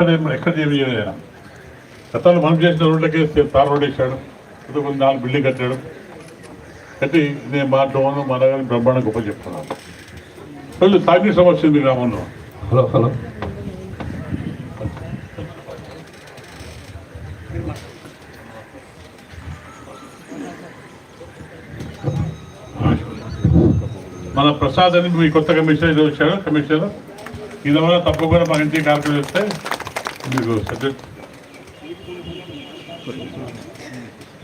ఎక్కడ చేయలేదు గతంలో మనం చేసిన రోడ్లకే తార్ రోడ్ వేసాడు కొన్ని నాలుగు బిల్డింగ్ కట్టాడు. కట్టి నేను మా డోన్ మా దగ్గర బ్రహ్మాండం గొప్ప చెప్తున్నాను. వాళ్ళు తాగి సమస్య ఉంది గ్రామంలో హలో హలో. మన ప్రసాద్ అని మీ కొత్త కమిషనర్ వచ్చాడు కమిషనర్. ఇది వల్ల తప్పకుండా మా ఇంటికి కార్యక్రమం చేస్తే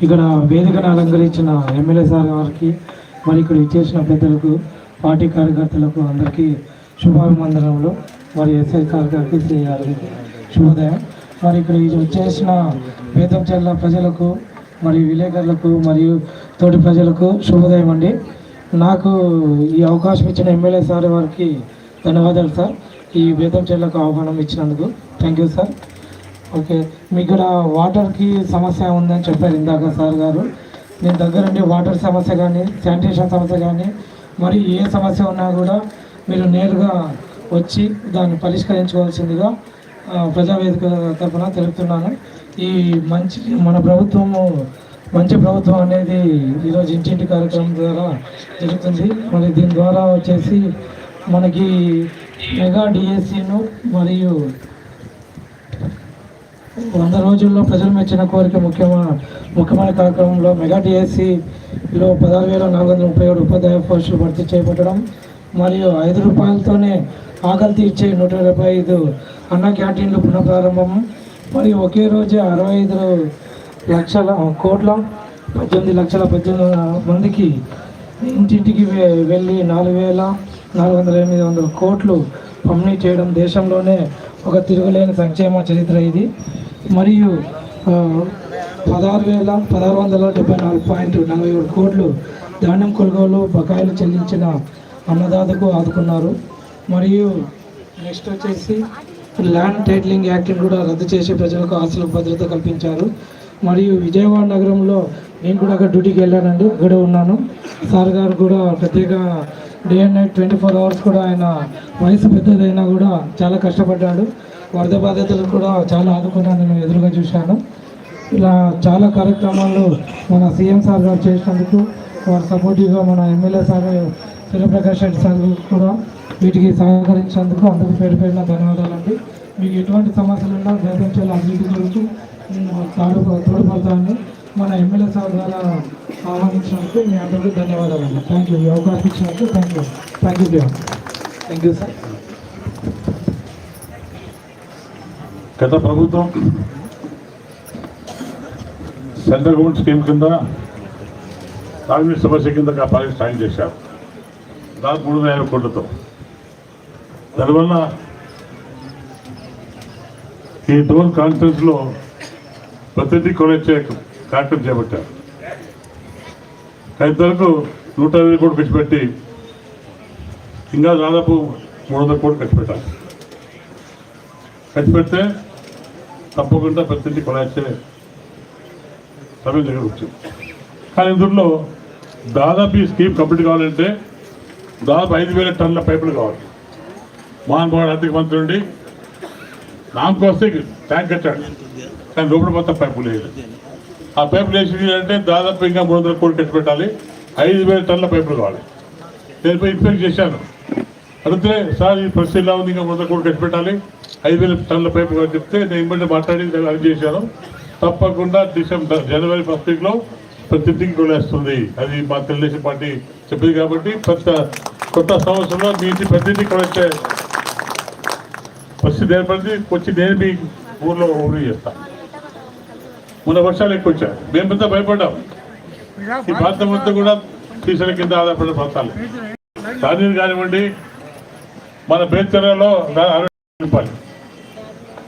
ఇక్కడ వేదికను అలంకరించిన ఎమ్మెల్యే సార్ గారికి మరి ఇక్కడ ఇచ్చేసిన పెద్దలకు పార్టీ కార్యకర్తలకు అందరికీ శుభాభివందనములు. మరి ఎస్ఐ సార్ గారికి శ్రీ గారికి శుభోదయం. మరి ఇక్కడ ఇది వచ్చేసిన వేదంచెల్ల ప్రజలకు మరి విలేకరులకు మరియు తోటి ప్రజలకు శుభోదయం అండి. నాకు ఈ అవకాశం ఇచ్చిన ఎమ్మెల్యే సార్ వారికి ధన్యవాదాలు సార్. ఈ వేదంచెల్లకు ఆహ్వానం ఇచ్చినందుకు. థ్యాంక్ యూ సార్ ఓకే మీకు వాటర్కి సమస్య ఉందని చెప్పారు ఇందాక సార్ గారు. నేను దగ్గరుండి వాటర్ సమస్య కానీ శానిటేషన్ సమస్య కానీ మరి ఏ సమస్య ఉన్నా కూడా మీరు నేరుగా వచ్చి దాన్ని పరిష్కరించుకోవాల్సిందిగా ప్రజావేదిక తరఫున తెలుపుతున్నాను. ఈ మంచి మన ప్రభుత్వము మంచి ప్రభుత్వం అనేది ఈరోజు ఇంటింటి కార్యక్రమం ద్వారా జరుగుతుంది. మరి దీని ద్వారా వచ్చేసి మనకి మెగా డిఎస్సిను మరియు వంద రోజుల్లో ప్రజలు మెచ్చిన కోరిక ముఖ్యమైన ముఖ్యమైన కార్యక్రమంలో మెగా డిఎస్సిలో పదహారు వేల నాలుగు వందల ముప్పై ఏడు ఉపాధ్యాయ పోస్టులు భర్తీ చేపట్టడం మరియు ఐదు రూపాయలతోనే ఆకలి తీర్చే నూట డెబ్బై ఐదు అన్న క్యాంటీన్లు పునఃప్రారంభం మరియు ఒకే రోజే అరవై ఐదు లక్షల కోట్ల పద్దెనిమిది లక్షల పద్దెనిమిది మందికి ఇంటింటికి వె- వెళ్ళి నాలుగు వేల నాలుగు వందల ఎనిమిది వందల కోట్లు పంపిణీ చేయడం దేశంలోనే ఒక తిరుగులేని సంక్షేమ చరిత్ర ఇది. మరియు పదహారు వేల పదహారు వందల డెబ్బై నాలుగు పాయింట్ నలభై ఏడు కోట్లు ధాన్యం కొనుగోలు బకాయిలు చెల్లించిన అన్నదాతకు ఆదుకున్నారు. మరియు నెక్స్ట్ వచ్చేసి ల్యాండ్ టైటిలింగ్ యాక్ట్ని కూడా రద్దు చేసి ప్రజలకు ఆస్తులకు భద్రత కల్పించారు. మరియు విజయవాడ నగరంలో నేను కూడా అక్కడ డ్యూటీకి వెళ్ళానండి అక్కడ ఉన్నాను. సార్ గారు కూడా ప్రత్యేక day and night twenty four hours కూడా ఆయన వయసు పెద్దదైనా కూడా చాలా కష్టపడ్డాడు. వరద బాధితులకు కూడా చాలా ఆదుకున్నాను నేను ఎదురుగా చూశాను. ఇలా చాలా కార్యక్రమాలు మన సీఎం సార్ గారు చేసినందుకు వారు సపోర్టివ్గా మన MLA sir Suryaprakash Reddy sir కూడా వీటికి సహకరించినందుకు అందరికి పేరు పేరున ధన్యవాదాలండి. మీకు ఎటువంటి సమస్యలు ఉన్నా గ్రహించాలి అభివృద్ధి గురించి నేను తోడు మన ఎమ్మెల్యే సార్ ద్వారా ఆహ్వానించినందుకు మీ అందరికీ ధన్యవాదాలండి. థ్యాంక్ యూ ఈ అవకాశం ఇచ్చినందుకు thank you thank you thank you sir గత ప్రభుత్వం సెంట్రల్ గవర్నమెంట్ స్కీమ్ కింద తాగునీటి సమస్య కింద ఆ ప్రాజెక్ట్ సాయం చేశారు. దాదాపు మూడు వందల యాభై కోట్లతో. దానివల్ల ఈ డోన్ కాన్ఫరెన్స్లో ప్రతిదీ కొనొచ్చే కార్యక్రమం చేపట్టారు. రైతులకు నూట ఇరవై కోట్లు ఖర్చు పెట్టి ఇంకా దాదాపు మూడు వందల కోట్లు ఖర్చు పెట్టాలి ఖర్చు పెడితే తప్పకుండా ప్రతిదీ కొనాల్సే సమయం దగ్గర వచ్చింది కానీ ఇందులో దాదాపు ఈ స్కీమ్ కంప్లీట్ కావాలంటే దాదాపు ఐదు వేల టన్నుల పైపులు కావాలి. మోహన్ ఆర్థిక మంత్రి నుండి నాకు వస్తే ట్యాంక్ కట్టాడు. కానీ లోపల మొత్తం పైపులు లేదు ఆ పైపులు వేసి అంటే దాదాపు ఇంకా మూడు వందల కోట్లు ఖర్చు పెట్టాలి. ఐదు వేల టన్నుల పైపులు కావాలి. నేను పోయి ఇన్స్పెక్ట్ చేశాను. అడిగితే సార్ ఈ పరిస్థితి ఇలా ఉంది? ఇంకా మూడు వందల కోట్లు ఖర్చు పెట్టాలి. ఐదు వేల టన్నుల పైపు చెప్తే నేను ఇమ్మడి మాట్లాడి అది చేశాను. తప్పకుండా డిసెంబర్ జనవరి ఫస్ట్ వీక్లో ప్రతి ఇంటికి కొనేస్తుంది. అది మా తెలుగుదేశం పార్టీ చెప్పింది కాబట్టి కొత్త కొత్త సంవత్సరంలో మీ ఇంటి ప్రతి ఇంటికి కొనేస్తే పరిస్థితి ఏర్పడింది వచ్చి నేను మీ ఊర్లో ఊరు చేస్తాను మొన్న వర్షాలు ఎక్కువ వచ్చాయి. మేమంతా భయపడ్డాం. ఈ ప్రాంతం అంతా కూడా తీసిన కింద ఆధారపడిన ప్రాంతాలు. తానీరు కానివ్వండి మన బేచర్లలో అరవై రూపాయలు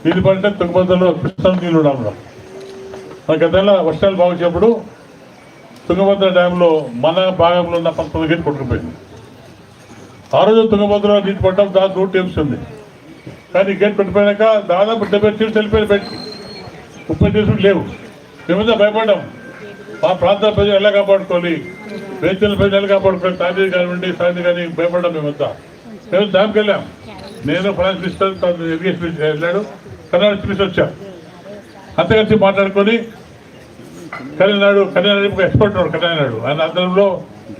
నీళ్ళు పడితే తుంగభద్రలో కృష్ణ నీళ్ళు ఉండడం గతంలో వర్షాలు బాగుచ్చినప్పుడు తుంగభద్ర డ్యాంలో మన భాగంలో ఉన్న పంతొమ్మిది గేట్ కొట్టుకుపోయింది. ఆ రోజు తుంగభద్ర నీటి పట్టడం దాదాపు నూట టీమ్స్ ఉంది. కానీ గేట్ పెట్టిపోయాక దాదాపు డెబ్బై టీమ్స్ వెళ్ళిపోయిన పెట్టి ముప్పై టీమ్స్ లేవు. మేమంతా భయపడ్డాం. మా ప్రాంత ప్రజలు ఎలా కాపాడుకోవాలి? రైతుల ప్రజలు ఎలా కాపాడుకోవాలి? తాజీ కానివ్వండి సాయంత్రం కానీ భయపడ్డాం మేమంతా. మేము డ్యామ్కి వెళ్ళాం. నేను ఫైనాన్స్ మినిస్టర్ తను ఇరిగేషన్ మినిస్టర్ వెళ్ళాడు. కర్ణాటక చూసి వచ్చాం? అంత కలిసి మాట్లాడుకొని కళ్యాణ్ కళ్యాణాడు ఎక్స్పర్ట్ ఉన్నాడు కళ్యాణాడు ఆయన అందరంలో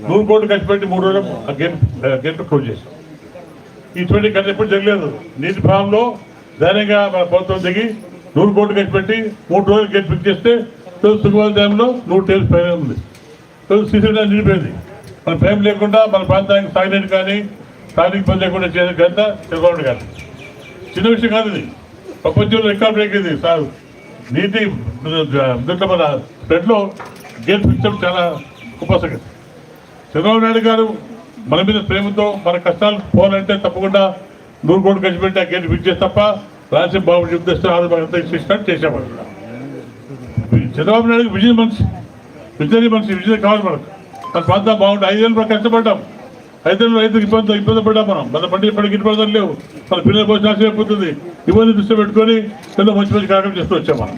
నూరు కోట్లు ఖర్చు పెట్టి మూడు రోజులు ఆ గేమ్ ఆ క్లోజ్ చేశాం. ఇటువంటి కన్నా ఎప్పుడు జరగలేదు. నీటి భావంలో ధైర్యంగా మన ప్రభుత్వం దిగి నూరు కోట్లు ఖర్చు పెట్టి మూడు రోజులు గేట్ ఫిక్స్ చేస్తే తుగవాల డ్యాంలో నూరు టేల్స్ పైన ఉంది. సీసీ డ్యామ్ నిలిపోయింది మన ప్రేమ లేకుండా మన ప్రాంతానికి సాగునీరు కానీ స్థానిక పని లేకుండా చేసే ఘనత చంద్రబాబు గారు. చిన్న విషయం కాదు ఇది. ప్రపంచంలో రికార్డ్ బ్రేక్ ఇది సార్. నీటి దీంట్లో మన బ్లడ్లో గేట్ ఫిక్స్ చాలా గొప్ప సంగతి. చంద్రబాబు నాయుడు గారు మన మీద ప్రేమతో మన కష్టాలు పోవాలంటే తప్పకుండా నూరు కోట్లు ఖర్చు పెట్టి ఆ గేట్ ఫిక్స్ చేసి తప్ప రాజశేఖర బాబు చెప్తే ఆరు చేసేవాడు. చంద్రబాబు నాయుడు విజయ మనిషి విజయ మనిషి విజయం కావాలి మనకు. మన ప్రాంతం బాగుంటుంది ఐదేళ్ళు మనం కష్టపడ్డాం. అయితే రైతులకు ఇబ్బంది ఇబ్బంది పడ్డాం మనం. మన పంట ఇప్పటికి ఇబ్బందులు లేవు. మన పిల్లల భవిష్యత్తు నాశనం అయిపోతుంది. ఇబ్బంది దృష్టి పెట్టుకొని ఎన్నో మంచి మంచి కార్యక్రమం చేస్తూ వచ్చాం మనం.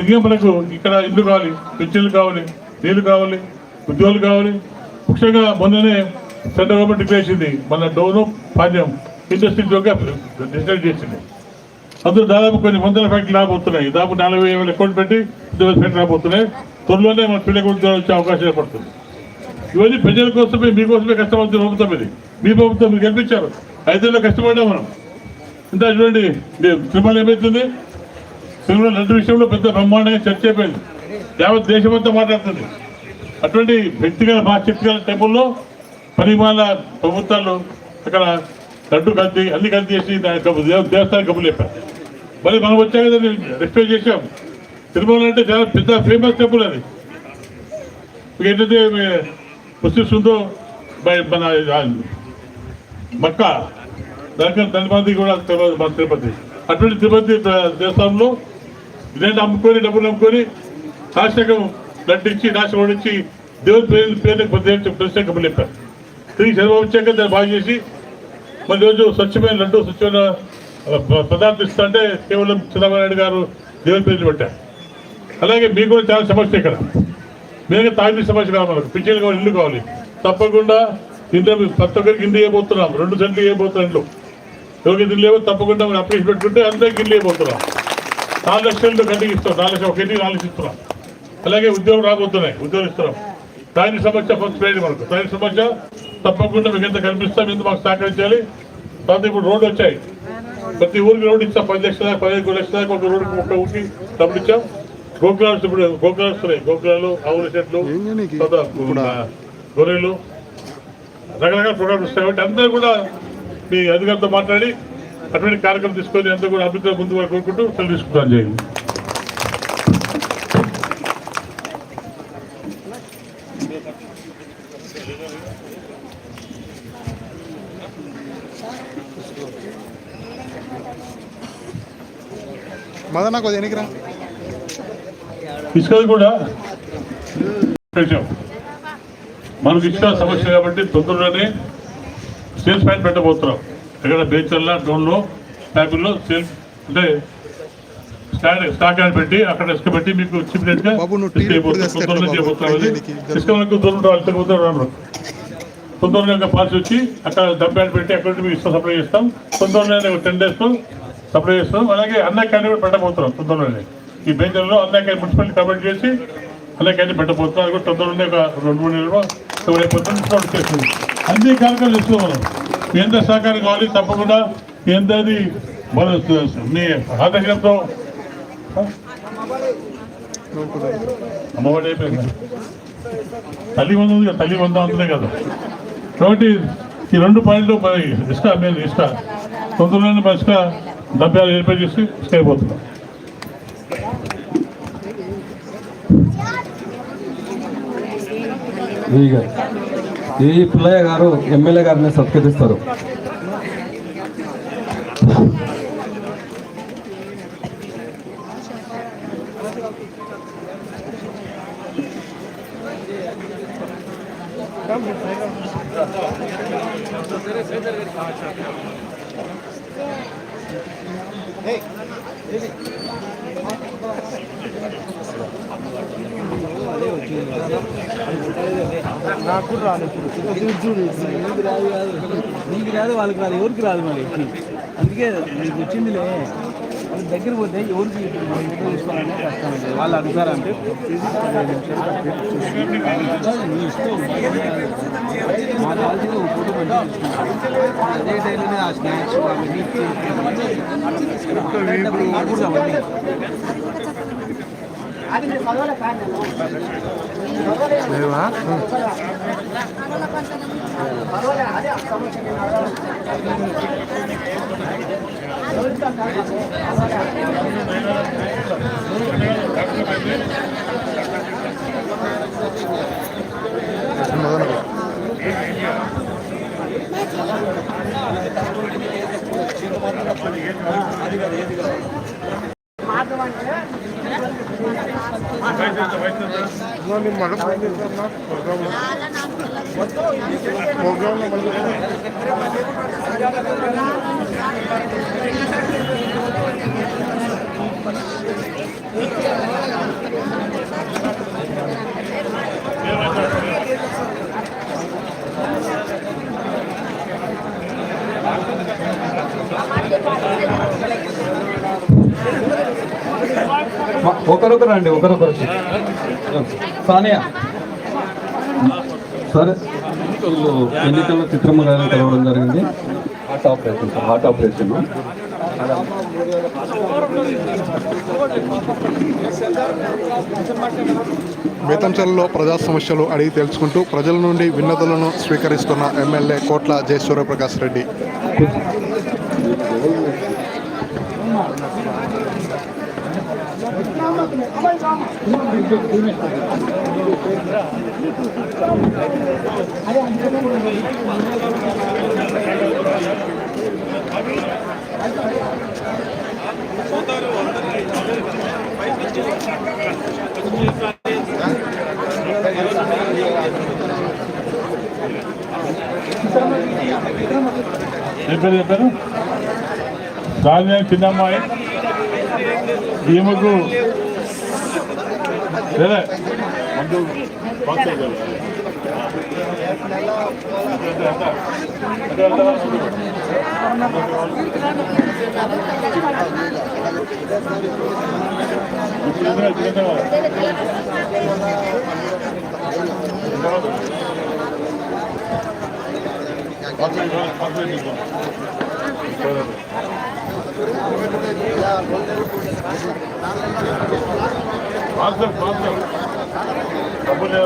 ఇంకేం మనకు ఇక్కడ ఇల్లు కావాలి పెన్షన్లు కావాలి నీళ్ళు కావాలి ఉద్యోగాలు కావాలి. ముఖ్యంగా మొన్ననే సెంట్రల్ గవర్నమెంట్ చేసింది. మన డోను పాణ్యం ఇండస్ట్రీ జోగా డిసైడ్ చేసింది. అందులో దాదాపు కొన్ని వందల ఫ్యాక్టరీలు రాబోతున్నాయి దాదాపు నలభై వేల అకౌంట్ పెట్టి ఇరవై ఫ్యాక్టరీ రాబోతున్నాయి త్వరలోనే మన పిల్లలకు ఉద్యోగాలు వచ్చే అవకాశం ఏర్పడుతుంది. ఇవన్నీ ప్రజల కోసమే మీకోసమే కష్టపడుతున్న ప్రభుత్వం ఇది. మీ ప్రభుత్వం మీరు గెలిపించారు. ఐదేళ్ళు కష్టపడ్డాం మనం. ఇంత చూడండి తిరుమల ఏమవుతుంది తిరుమల రెండు విషయంలో పెద్ద బ్రహ్మాండంగా చర్చ అయిపోయింది. యావత్ దేశమంతా మాట్లాడుతుంది. అటువంటి వ్యక్తిగత మా టైపుల్లో టెంపుల్లో పరిమాణ ప్రభుత్వాలు అక్కడ లడ్డు కల్తీ అన్ని కల్తీ చేసి దేవస్థానికి కబు- దేవస్థానం కబులు చెప్పారు. మరి మనం వచ్చాక దాన్ని రెస్పెక్ట్ చేసాం తిరుమల అంటే చాలా పెద్ద ఫేమస్ టెంపుల్ అది. ఏంటంటే ముస్లిమ్స్ ఉందో బై- మన మక్క దానికన్నా దాని మంది కూడా తెలియదు మన తిరుపతి. అటువంటి తిరుపతి దేశంలో నేను ఇదేంటి అమ్ముకొని డబ్బులు అమ్ముకొని నాశకం నటించి నాశనం ఓడించి దేవుని పేరు పేరు ప్రత్యేక చెప్పారు. తిరిగి చంద్రబాబు వచ్చాక దాన్ని బాగా చేసి మరి రోజు స్వచ్ఛమైన లడ్డు స్వచ్ఛమైన పదార్థం ఇస్తుంటే కేవలం చంద్రబాబు నాయుడు గారు దేవుని పేరు పెట్టారు. అలాగే మీకు కూడా చాలా సమస్య ఇక్కడ. మేము తాగిన సమస్య కావాలి మనకు కావాలి ఇల్లు కావాలి. తప్పకుండా ఇంట్లో ప్రతి ఒక్కరికి ఇల్లు ఇవ్వబోతున్నాం రెండు సెంట్లు ఇవ్వబోతున్నాం ఇంట్లో. ఎవరికి ఇల్లు లేవో తప్పకుండా మనం అప్లికేషన్ పెట్టుకుంటే అందరికి ఇల్లు ఇవ్వబోతున్నాం నాలుగు లక్షలు గంటకి ఇస్తాం. నాలుగు లక్షలు ఒకటి నాలుగు లక్షలు ఇస్తున్నాం. అలాగే ఉద్యోగం రాబోతున్నాయి. ఉద్యోగం ఇస్తున్నాం. తాగిన సమస్య ఫస్ట్ ప్రైడ్ మనకు. తాగిన సమస్య తప్పకుండా మీకు ఎంత కనిపిస్తాం ఎందుకు మాకు సహకరించాలి. తర్వాత ఇప్పుడు రోడ్డు వచ్చాయి. ప్రతి ఊరికి రోడ్డు ఇస్తాం. పది లక్షల పదిహేను లక్షల ఒక రోడ్డుకి ముప్పై ఊరికి డబ్బులు ఇచ్చాం. గోకులాలు ఇప్పుడు గోకులాలు వస్తున్నాయి గోకులాలు ఆవుల చెట్లు గొర్రెలు రకరకాల ప్రోగ్రామ్స్ వస్తాయి కాబట్టి అందరూ కూడా మీ అధికారులతో మాట్లాడి అటువంటి కార్యక్రమం తీసుకొని అందరూ కూడా అభివృద్ధిలో ముందు వరకు కోరుకుంటూ సెలవు తీసుకుంటాను చేయండి మదన కొద్ది ఎనికిరా. ఇసుకది కూడా కొంచెం మనకు ఇచ్చిన సమస్య కాబట్టి తొందరలోనే సేల్స్ పాయింట్ పెట్టబోతున్నాం. ఎక్కడ బేచర్ల డోన్లో ట్యాబుల్లో సేల్ అంటే స్టాండ్ స్టాక్ అని పెట్టి అక్కడ ఇసుక పెట్టి మీకు చిప్ రేట్గా తొందరలో బాబు? చేయబోతున్నాం అది. దీనికి ఇద్దరు. ఇసుక మనకు దూరం రావాలి. తొందరలో వచ్చి అక్కడ డబ్బాలు పెట్టి అక్కడ మీకు ఇసుక సప్లై చేస్తాం. తొందరలోనే టెన్ డేస్ సప్లై చేస్తాం. అలాగే అన్న క్యాంటీన్ కూడా పెట్టబోతున్నాం తొందరలోనే. ఈ బేంజర్లో అన్న క్యాంటీన్ మున్సిపాలిటీ చేసి అన్న క్యాంటీన్ పెట్టబోతున్నాం కూడా తొందరలోనే ఒక రెండు మూడు నెలలో కవర్ అయిపోతుంది స్టార్ట్ చేస్తుంది. అన్ని కార్యక్రమాలు చేస్తున్నాం మనం మీ ఎంత సహకారం కావాలి తప్పకుండా. మీ అందరిది మన మీ ఆదర్శంతో. అమ్మఒడి అయిపోయింది. తల్లి వంద ఉంది కదా, తల్లి వంద అంతనే కదా. కాబట్టి ఈ రెండు పాయింట్లు మరి ఇష్ట మేము ఇష్ట. తొందరలోనే మరి ఇసుక డబ్బాలు ఏర్పాటు చేసి ఇసుక అయిపోతున్నాం ఈ ఈ పుల్లయ్య గారు ఎమ్మెల్యే గారిని సత్కరిస్తారు నీకు రాదు వాళ్ళకి రాదు ఎవరికి రాదు మరి అందుకే నీకు వచ్చిందిలే దగ్గర పోతే ఎవరికి ఇప్పుడు మనం ఫోటో తీసుకోవాలనే కష్టం అవుతుంది వాళ్ళు అడుగుతారంటే పదిహేను నిమిషాలు పెట్టి చూసి మీ ఇష్టం మా కావాల్సిన ఒక ఫోటో మంచిగా తీసుకుంటాం అదే టైంలోనే ఆ స్నాక్స్ అవన్నీ లేవా? అది కాదు ఏది కాదు ఇప్పుడు అవన్నీ మ- ఒకరొకరు రండి ఒకరొకరు. సానియా. సరే. ఎన్నికల్లో ఎన్నికల్లో చిత్రమ్మ గారిని కలవడం జరిగింది. Heart operation sir. Heart operation. బేతంచెలలో ప్రజా సమస్యలు అడిగి తెలుసుకుంటూ ప్రజల నుండి విన్నతులను స్వీకరిస్తున్న ఎమ్మెల్యే కోట్ల జయ సూర్యప్రకాష్ రెడ్డి చెప్పారు చెప్పారు కాదు చిన్నమ్మాయి ఈమెకు లేదా మందు బాక్స్ డబ్బులు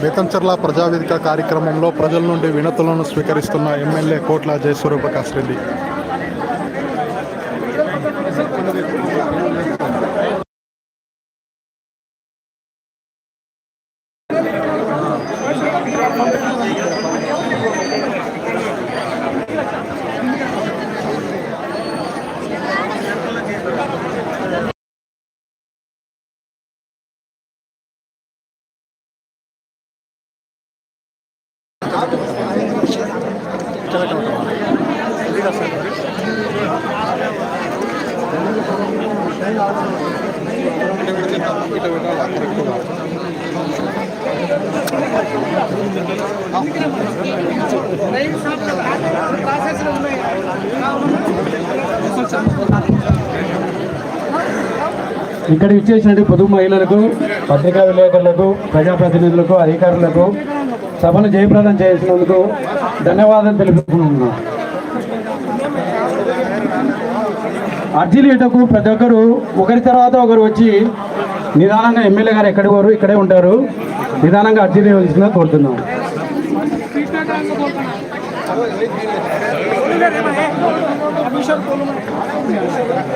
బేతంచెర్ల ప్రజావేదిక కార్యక్రమంలో ప్రజల నుండి వినతులను స్వీకరిస్తున్న ఎమ్మెల్యే కోట్ల జయ రెడ్డి ఇక్కడ ఇచ్చేసినట్టు పొదుపు మహిళలకు పత్రికా విలేకరులకు ప్రజాప్రతినిధులకు అధికారులకు సభను జయప్రదం చేసినందుకు ధన్యవాదాలు తెలుపుకుంటున్నాను. అర్జీ ప్రతి ఒక్కరు ఒకరి తర్వాత ఒకరు వచ్చి నిదానంగా ఎమ్మెల్యే గారు ఎక్కడికి వారు ఇక్కడే ఉంటారు. నిదానంగా అర్జీ ఇవ్వాల్సిందిగా కోరుతున్నాం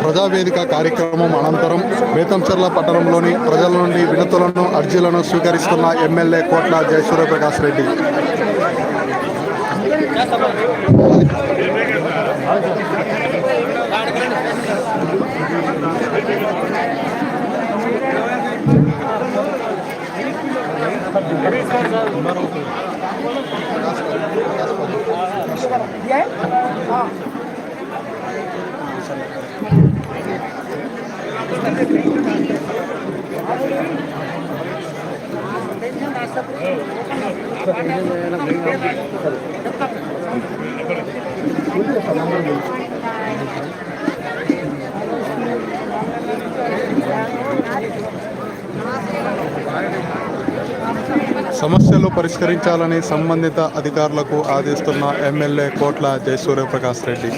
ప్రజావేదిక కార్యక్రమం అనంతరం బేతంచెర్ల పట్టణంలోని ప్రజల నుండి వినతులను అర్జీలను స్వీకరిస్తున్న ఎమ్మెల్యే కోట్ల జయసూర్యప్రకాష్ రెడ్డి. हाँ। नाश्ता సమస్యలు పరిష్కరించాలని సంబంధిత అధికారులకు ఆదేశిస్తున్న ఎమ్మెల్యే కోట్ల జయసూర్యప్రకాష్ రెడ్డి.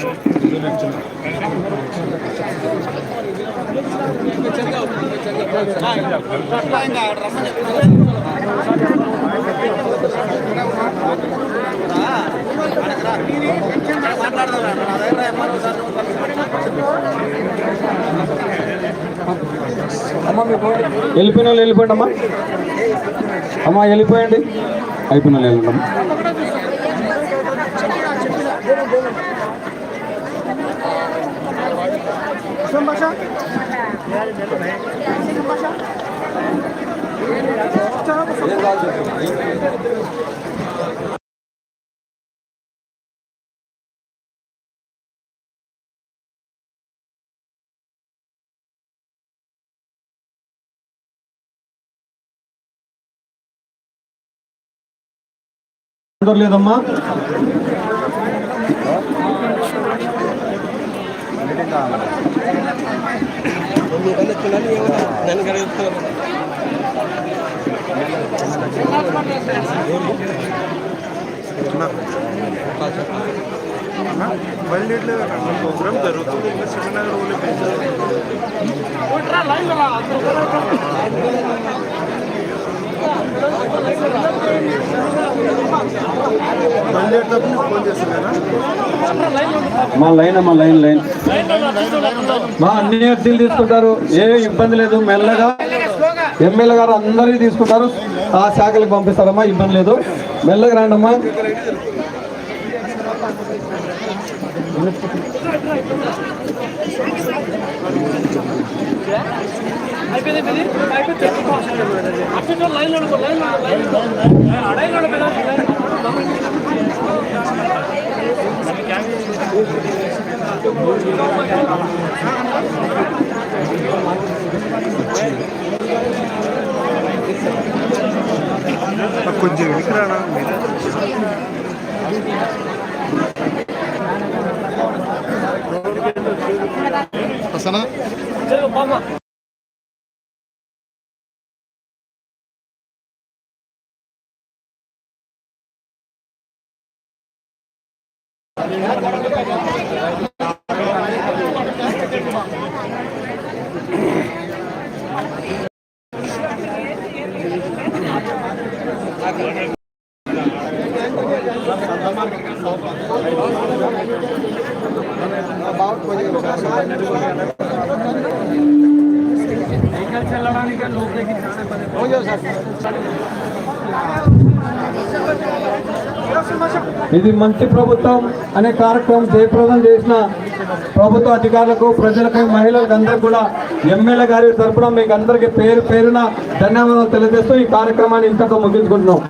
వెళ్ళిపోయిన వాళ్ళు వెళ్ళిపోండి అమ్మా వెళ్ళిపోయండి అయిపోయిన వాళ్ళు వెళ్ళండి అమ్మా. అందరు లేదమ్మా ప్రోగ్రామ్ జరుగుతుంది ఇంకా సెమినార్ మా లైన్ మా లైన్ లైన్. మా అన్ని అర్జీలు తీసుకుంటారు. ఏ ఇబ్బంది లేదు. మెల్లగా ఎమ్మెల్యే గారు అందరికీ తీసుకుంటారు. ఆ శాఖలకు పంపిస్తారమ్మా. ఇబ్బంది లేదు. మెల్లగా రండమ్మా. కొంచెం వెనకరానా మీరు. హసనా ఇది మంచి ప్రభుత్వం అనే కార్యక్రమం జయప్రదం చేసిన ప్రభుత్వ అధికారులకు ప్రజలకు మహిళలకు అందరికి కూడా ఎమ్మెల్యే గారి తరపున మీకు అందరికీ పేరు పేరున ధన్యవాదాలు తెలియజేస్తూ ఈ కార్యక్రమాన్ని ఇంతకు ముగించుకుంటున్నాం.